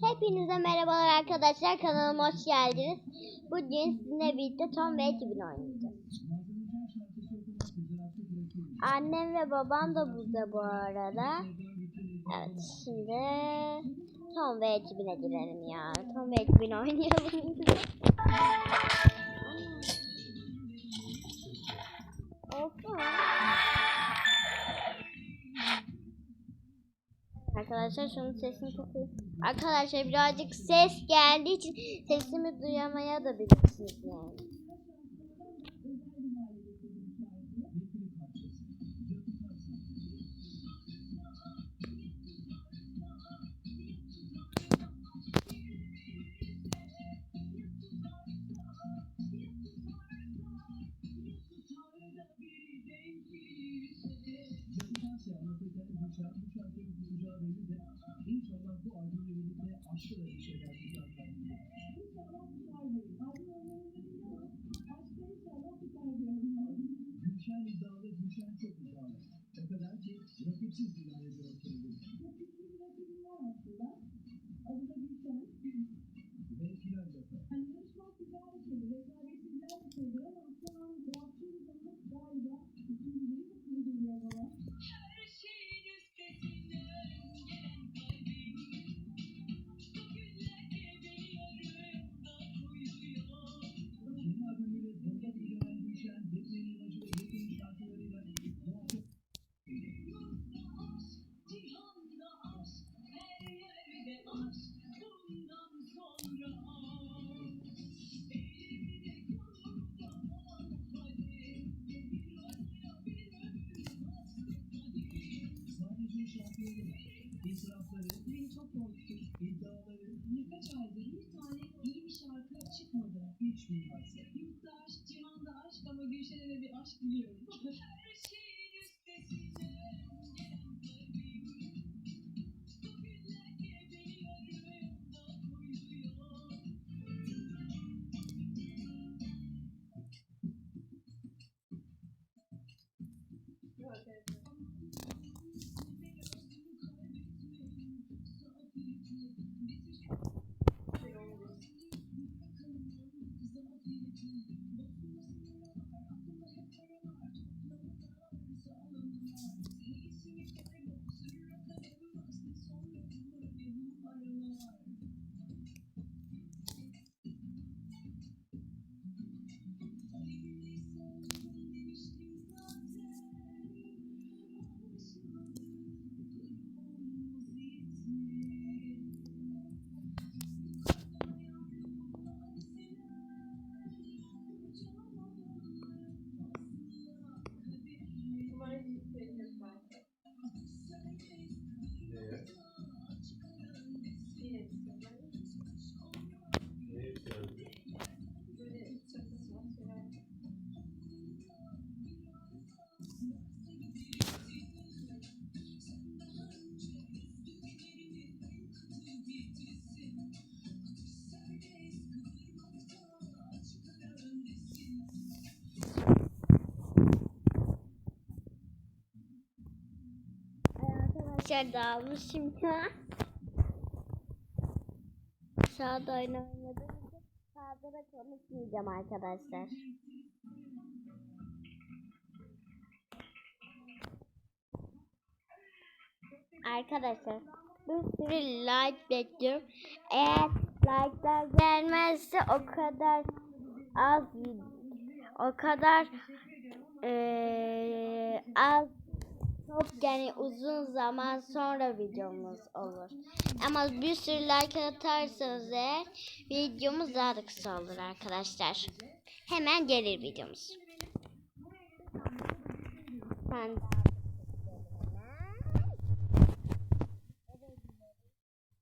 Hepinize merhabalar arkadaşlar kanalıma hoş geldiniz. Bugün sizinle birlikte Tom ve ekibini oynayacağız. Annem ve babam da burada bu arada. Evet şimdi Tom ve ekibine girelim ya. Tom ve ekibini oynayalım. Arkadaşlar şunun sesini kapayım. Arkadaşlar birazcık ses geldiği için sesimi duyamaya da bilirsiniz yani. Gülşen iddialı, Gülşen çok iddialı. O kadar ki rakipsiz ilan ediyor kendini. Ve final yapar. Her sadece şarkıları, itirafları, Beni çok korkuttu. iddiaları Birkaç aydır bir tane iyi bir şarkı çıkmadı. hiç bilmezse. Yurtta aşk, cihanda aşk ama Gülşen'e de bir aşk biliyorum. Arkadaşlar dağılmışım ya. Sağda için sağda da konuşmayacağım arkadaşlar. Arkadaşlar bir sürü like bekliyorum. Eğer like'lar gelmezse o kadar az o kadar eee, az yani uzun zaman sonra videomuz olur. Ama bir sürü like atarsanız eğer videomuz daha da kısa olur arkadaşlar. Hemen gelir videomuz. Ben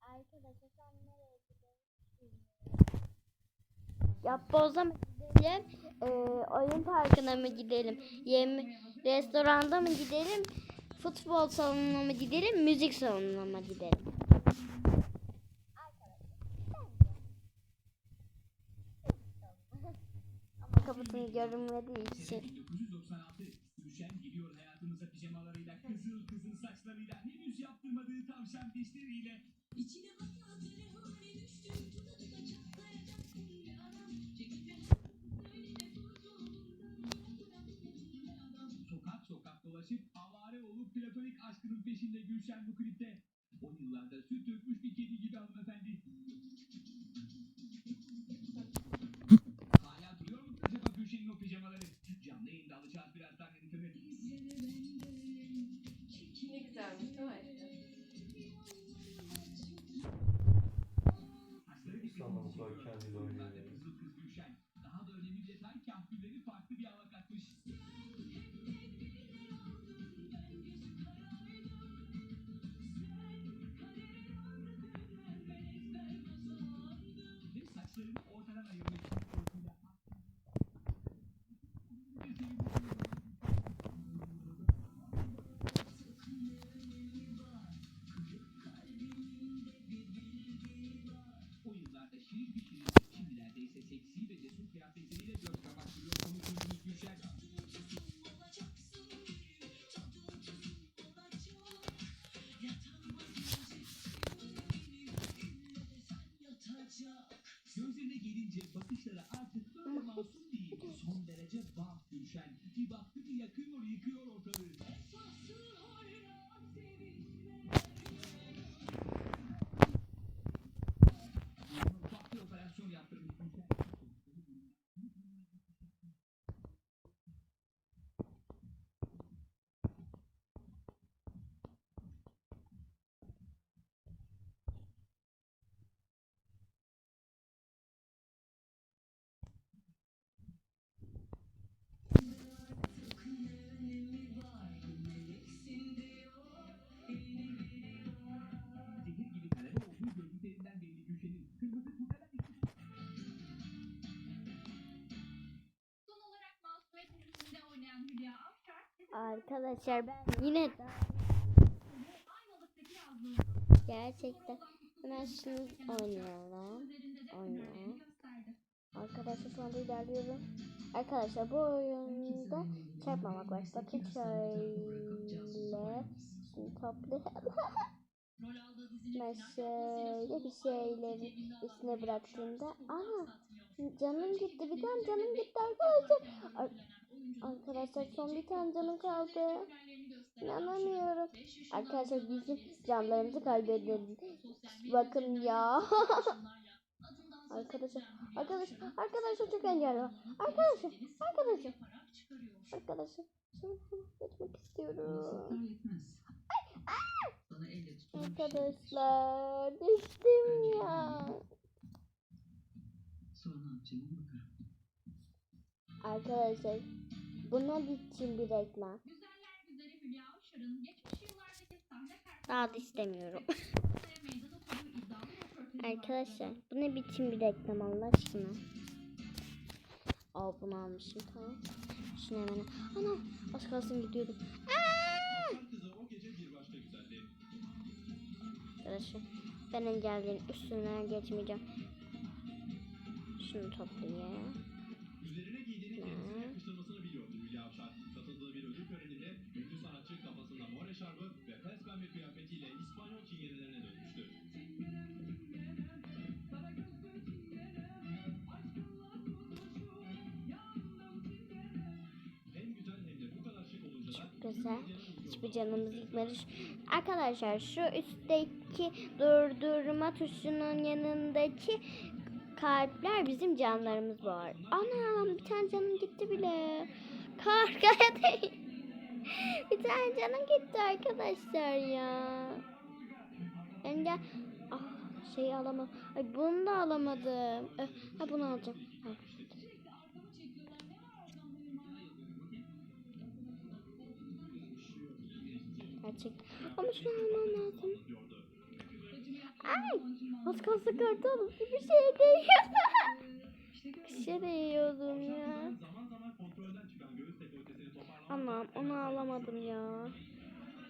Arkadaşlar sen nereye gidiyorsun? Ya boza mı gidelim? Ee, oyun parkına mı gidelim? Yem restoranda mı gidelim? Futbol salonuna mı gidelim, müzik salonuna mı gidelim? Ama kafasını görünmediği için. Geliyor hayatımıza pijamalarıyla, kızıl kızıl saçlarıyla, henüz yaptırmadığı tavşan dişleriyle. İçine hatta telefonu düştü, tuta tuta çatlayacaksın be adam. Çekilme böyle de kurtulduğundan adam. Sokak sokak dolaşıp Kahveoğlu platonik aşkının peşinde Gülşen bu klipte. 10 yıllarda süt dökmüş bir kedi gibi hanımefendi Arkadaşlar ben yine de gerçekten hemen şunu oynayalım. üzerinde de Oyna. hünerlerini gösterdi. Arkadaşlar şu anda ilerliyorum. Arkadaşlar bu oyunda çarpmamak var. Bakın şöyle. Şimdi toplayalım. Şöyle bir şeyleri üstüne bıraktığımda ana canım gitti bir tane canım gitti arkadaşlar. Ar- Arkadaşlar son bir tane canım kaldı. İnanamıyorum. Arkadaşlar bizim canlarımızı kaybedelim. Bakın ya. Arkadaşlar, arkadaşlar, arkadaşlar çok engel var. Arkadaşlar, arkadaşlar, arkadaşlar. Şunu geçmek istiyorum. yetmez. Sana elle tutulmuş. Arkadaşlar düştüm ya. Sonra ne yapacağımı bakarım. Arkadaşlar bu ne biçim bir reklam? Güzeller güzeli Hülya Avşar'ın geçmiş yıllardaki sahne Daha da istemiyorum. Arkadaşlar bu ne biçim bir reklam Allah aşkına. Al bunu almışım tamam. Şunu hemen. Ana az kalsın gidiyordum. Arkadaşlar ben engellerin üstünden geçmeyeceğim. Şunu toplayayım. Üzerine giydiğini kendisine yakıştırmasını biliyordu Hülya Avşar. Katıldığı bir ödül töreninde ünlü sanatçı kafasında mor eşarbı ve pes pembe kıyafetiyle İspanyol çingenelerine dönmüştü. Hem güzel hem de bu kadar şık olunca da Çok güzel. Hiçbir canımız gitmedi. Arkadaşlar şu üstteki durdurma tuşunun yanındaki kalpler bizim canlarımız var. Anam bir tane canım gitti bile. Kargaya değil. bir tane canım gitti arkadaşlar ya. Engel. Ah şey alamadım. Ay bunu da alamadım. Eh, Ha bunu alacağım. Ha. Gerçekten. Ama şunu almam lazım. Ay! Az kalsın kartal bir şey değiyordu. bir şey değiyordum ya. Anam onu alamadım ya.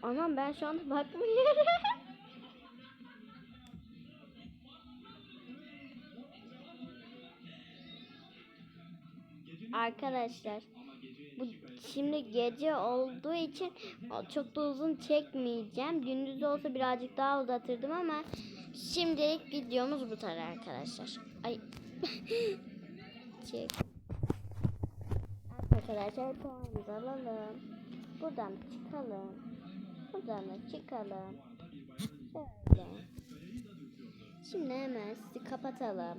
Anam ben şu anda bakmıyorum. Arkadaşlar bu şimdi gece olduğu için çok da uzun çekmeyeceğim. Gündüz olsa birazcık daha uzatırdım ama şimdilik videomuz bu kadar arkadaşlar. Ay. Çek. Arkadaşlar puanımızı alalım. Buradan çıkalım. Şuradan da çıkalım. Şöyle. Şimdi hemen sizi kapatalım.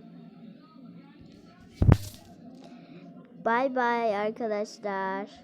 Bay bay arkadaşlar.